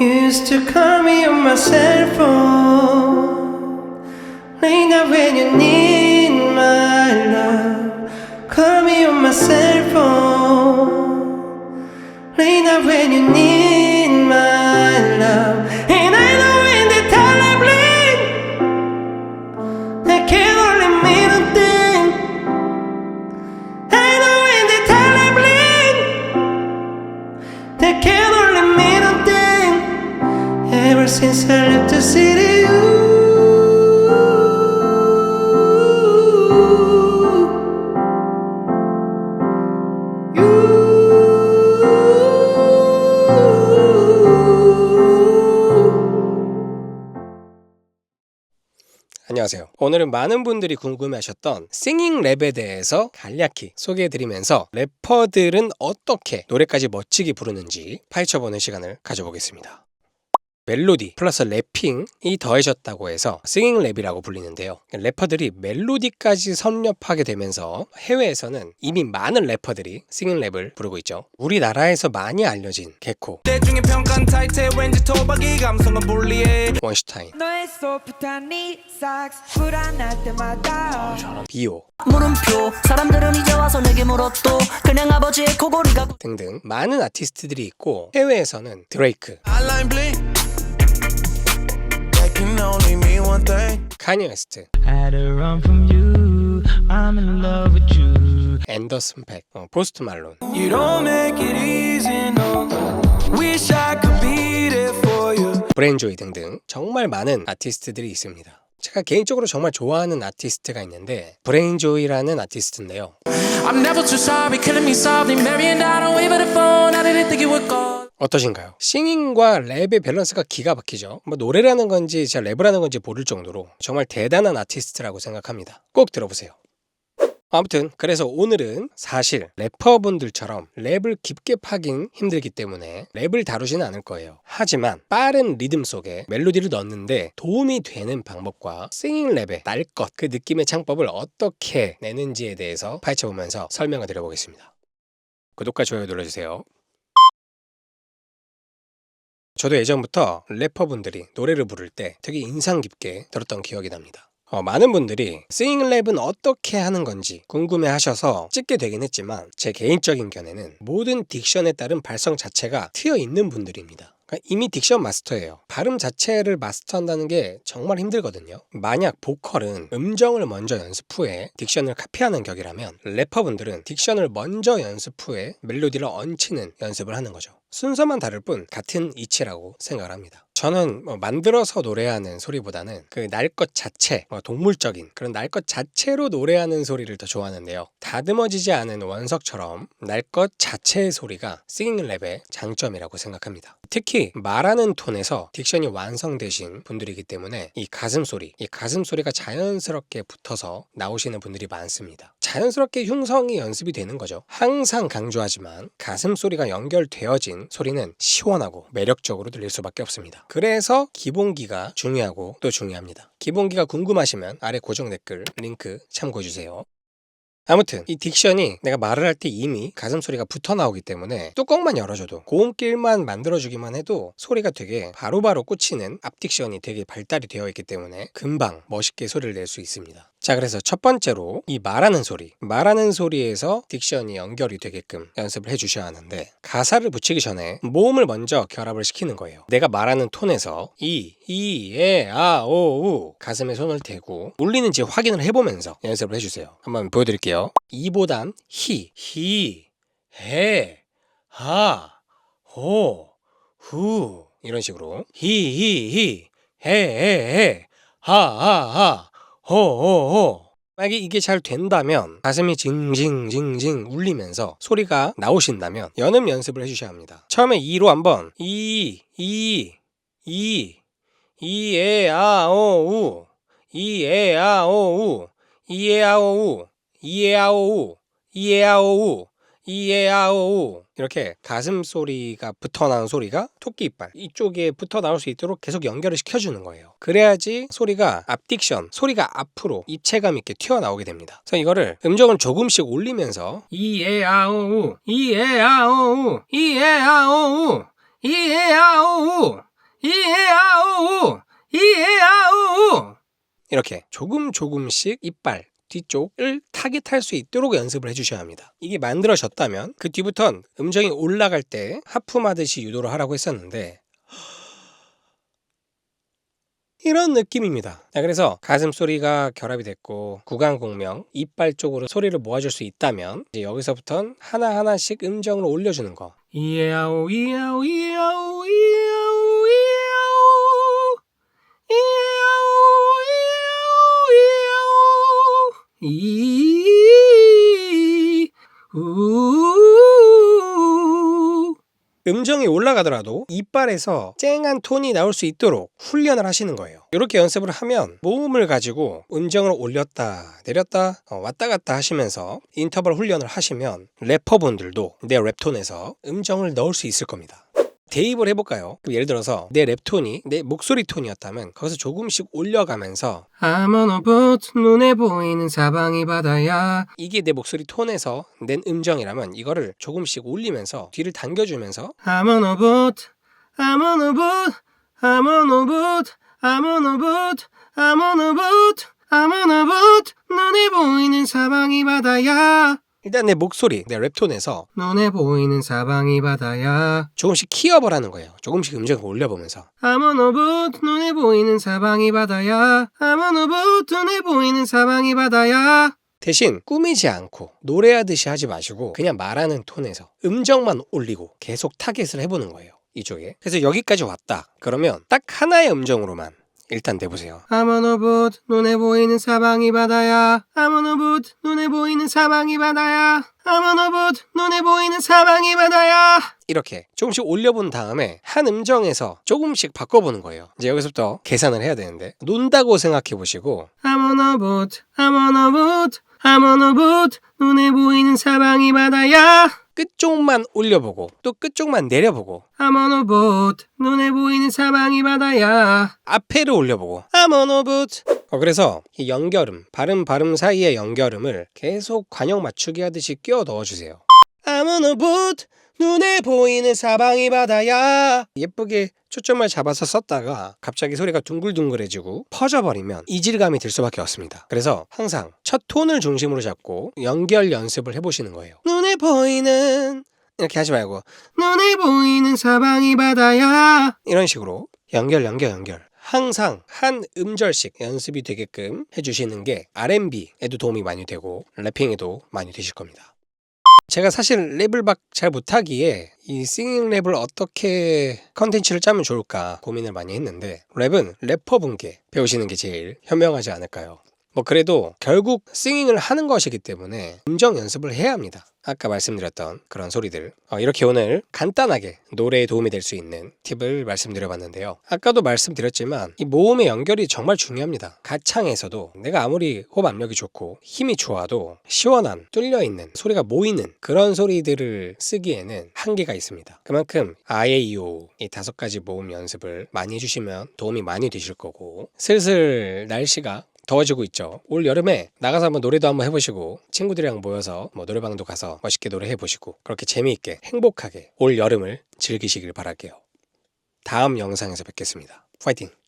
Used to call me on my cell phone. Late when you need my love. Call me on my cell phone. Late when you need since I left the city you, you. 안녕하세요. 오늘은 많은 분들이 궁금해하셨던 싱잉 랩에 대해서 간략히 소개해드리면서 래퍼들은 어떻게 노래까지 멋지게 부르는지 파헤쳐보는 시간을 가져보겠습니다. 멜로디 플러스 래핑이 더해졌다고 해서 싱잉 랩이라고 불리는데요. 래퍼들이 멜로디까지 섭렵하게 되면서 해외에서는 이미 많은 래퍼들이 싱잉 랩을 부르고 있죠. 우리나라에서 많이 알려진 개코, 원슈타인, 너의 소프트한 네 삭스 불안할 때마다. 비오. 물음표. 사람들은 이제 와서 내게 물었도 그냥 아버지의 코골이가 등등 많은 아티스트들이 있고 해외에서는 드레이크, only mean one thing 카니 웨스트, Had to run from you. I'm in love with you. 앤더슨 팩, 어, 포스트 말론 You don't make it easy no Wish I could be there for you 브레인조이 등등 정말 많은 아티스트들이 있습니다. 제가 개인적으로 정말 좋아하는 아티스트가 있는데 브레인조이라는 아티스트인데요. I'm never too sorry killing me softly Marrying down away by the phone I didn't think you would call 어떠신가요? 싱잉과 랩의 밸런스가 기가 막히죠. 뭐 노래라는 건지 진짜 랩이라는 건지 모를 정도로 정말 대단한 아티스트라고 생각합니다. 꼭 들어보세요. 아무튼 그래서 오늘은 사실 래퍼분들처럼 랩을 깊게 파긴 힘들기 때문에 랩을 다루지는 않을 거예요. 하지만 빠른 리듬 속에 멜로디를 넣는데 도움이 되는 방법과 싱잉 랩의 날 것 그 느낌의 창법을 어떻게 내는지에 대해서 파헤쳐보면서 설명을 드려보겠습니다. 구독과 좋아요 눌러주세요. 저도 예전부터 래퍼분들이 노래를 부를 때 되게 인상 깊게 들었던 기억이 납니다. 어, 많은 분들이 스윙 랩은 어떻게 하는 건지 궁금해 하셔서 찍게 되긴 했지만 제 개인적인 견해는 모든 딕션에 따른 발성 자체가 트여 있는 분들입니다. 그러니까 이미 딕션 마스터예요. 발음 자체를 마스터한다는 게 정말 힘들거든요. 만약 보컬은 음정을 먼저 연습 후에 딕션을 카피하는 격이라면 래퍼분들은 딕션을 먼저 연습 후에 멜로디를 얹히는 연습을 하는 거죠. 순서만 다를 뿐 같은 이치라고 생각을 합니다. 저는 뭐 만들어서 노래하는 소리보다는 그 날 것 자체, 뭐 동물적인 그런 날 것 자체로 노래하는 소리를 더 좋아하는데요. 다듬어지지 않은 원석처럼 날 것 자체의 소리가 싱잉 랩의 장점이라고 생각합니다. 특히 말하는 톤에서 딕션이 완성되신 분들이기 때문에 이 가슴 소리, 이 가슴 소리가 자연스럽게 붙어서 나오시는 분들이 많습니다. 자연스럽게 흉성이 연습이 되는 거죠. 항상 강조하지만 가슴 소리가 연결되어진 소리는 시원하고 매력적으로 들릴 수밖에 없습니다. 그래서 기본기가 중요하고 또 중요합니다. 기본기가 궁금하시면 아래 고정 댓글 링크 참고해 주세요. 아무튼 이 딕션이 내가 말을 할 때 이미 가슴 소리가 붙어 나오기 때문에 뚜껑만 열어줘도 고음길만 만들어주기만 해도 소리가 되게 바로바로 꽂히는 앞 딕션이 되게 발달이 되어 있기 때문에 금방 멋있게 소리를 낼 수 있습니다. 자 그래서 첫 번째로 이 말하는 소리 말하는 소리에서 딕션이 연결이 되게끔 연습을 해주셔야 하는데 가사를 붙이기 전에 모음을 먼저 결합을 시키는 거예요. 내가 말하는 톤에서 이, 이, 에, 아, 오, 우 가슴에 손을 대고 울리는지 확인을 해보면서 연습을 해주세요. 한번 보여드릴게요. 이보단 히, 히, 해, 하, 호, 후. 이런 식으로. 히, 히, 히, 해, 해, 해, 하, 하, 하, 호, 호, 호. 만약에 이게 잘 된다면 가슴이 징징징징 울리면서 소리가 나오신다면 연음 연습을 해주셔야 합니다. 처음에 이로 한번 이, 이, 이, 이, 에, 아, 오, 우, 이, 에, 아, 오, 우, 이, 에, 아, 오, 우, 이, 에, 아, 오, 우, 이, 에, 아, 오, 우, 이에아오우 이렇게 가슴 소리가 붙어 나온 소리가 토끼 이빨 이쪽에 붙어 나올 수 있도록 계속 연결을 시켜주는 거예요. 그래야지 소리가 앞딕션 소리가 앞으로 입체감 있게 튀어나오게 됩니다. 그래서 이거를 음정을 조금씩 올리면서 이에아오우 이에아오우 이에아오우 이에아오우 이에아오우 이에아오우 이렇게 조금 조금씩 이빨 뒤쪽을 타깃할 수 있도록 연습을 해주셔야 합니다. 이게 만들어졌다면 그 뒤부턴 음정이 올라갈 때 하품하듯이 유도를 하라고 했었는데 이런 느낌입니다. 자, 그래서 가슴 소리가 결합이 됐고 구강 공명, 이빨 쪽으로 소리를 모아줄 수 있다면 이제 여기서부턴 하나 하나씩 음정을 올려주는 거. 이에아오 이에아오 이에아오 음정이 올라가더라도 이빨에서 쨍한 톤이 나올 수 있도록 훈련을 하시는 거예요. 이렇게 연습을 하면 모음을 가지고 음정을 올렸다 내렸다 어, 왔다 갔다 하시면서 인터벌 훈련을 하시면 래퍼분들도 내 랩톤에서 음정을 넣을 수 있을 겁니다. 대입을 해볼까요? 그럼 예를 들어서 내 랩톤이 내 목소리 톤이었다면 거기서 조금씩 올려가면서 눈에 보이는 사방이 바다야 이게 내 목소리 톤에서 낸 음정이라면 이거를 조금씩 올리면서 뒤를 당겨주면서 I'm on a boat I'm on a boat I'm on a boat I'm on a boat I'm on a boat I'm on a boat 눈에 보이는 사방이 바다야 일단 내 목소리, 내 랩톤에서 눈에 보이는 사방이 바다야. 조금씩 키업을 하는 거예요. 조금씩 음정을 올려보면서. A boat 눈에 보이는 사방이 바다야. A boat 눈에 보이는 사방이 바다야. 대신 꾸미지 않고 노래하듯이 하지 마시고 그냥 말하는 톤에서 음정만 올리고 계속 타겟을 해보는 거예요. 이쪽에. 그래서 여기까지 왔다. 그러면 딱 하나의 음정으로만 일단 내보세요. Boat 눈에 보이는 사방이 바다야. Boat 눈에 보이는 사방이 바다야. Boat 눈에 보이는 사방이 바다야. 이렇게 조금씩 올려본 다음에 한 음정에서 조금씩 바꿔보는 거예요. 이제 여기서부터 계산을 해야 되는데 논다고 생각해 보시고 on a boat 눈에 보이는 사방이 바다야. 끝쪽만 올려보고 또 끝쪽만 내려보고 I'm on a boat 눈에 보이는 사방이 바다야. 앞에를 올려보고 I'm on a boat 어, 그래서 이 연결음 발음 발음 사이의 연결음을 계속 관역 맞추기 하듯이 끼워 넣어주세요. I'm on a boat 눈에 보이는 사방이 바다야 예쁘게 초점을 잡아서 썼다가 갑자기 소리가 둥글둥글해지고 퍼져버리면 이질감이 들 수밖에 없습니다. 그래서 항상 첫 톤을 중심으로 잡고 연결 연습을 해보시는 거예요. 눈에 보이는 이렇게 하지 말고 눈에 보이는 사방이 바다야 이런 식으로 연결 연결 연결 항상 한 음절씩 연습이 되게끔 해주시는 게 R&B에도 도움이 많이 되고 래핑에도 많이 되실 겁니다. 제가 사실 랩을 막 잘 못하기에 이 싱잉 랩을 어떻게 컨텐츠를 짜면 좋을까 고민을 많이 했는데 랩은 래퍼분께 배우시는 게 제일 현명하지 않을까요? 뭐 그래도 결국 싱잉을 하는 것이기 때문에 음정 연습을 해야 합니다. 아까 말씀드렸던 그런 소리들 어, 이렇게 오늘 간단하게 노래에 도움이 될 수 있는 팁을 말씀드려봤는데요. 아까도 말씀드렸지만 이 모음의 연결이 정말 중요합니다. 가창에서도 내가 아무리 호흡 압력이 좋고 힘이 좋아도 시원한 뚫려 있는 소리가 모이는 그런 소리들을 쓰기에는 한계가 있습니다. 그만큼 아에이오 이 다섯 가지 모음 연습을 많이 해주시면 도움이 많이 되실 거고 슬슬 날씨가 더워지고 있죠. 올 여름에 나가서 한번 노래도 한번 해보시고 친구들이랑 모여서 뭐 노래방도 가서 멋있게 노래해 보시고 그렇게 재미있게 행복하게 올 여름을 즐기시길 바랄게요. 다음 영상에서 뵙겠습니다. 파이팅!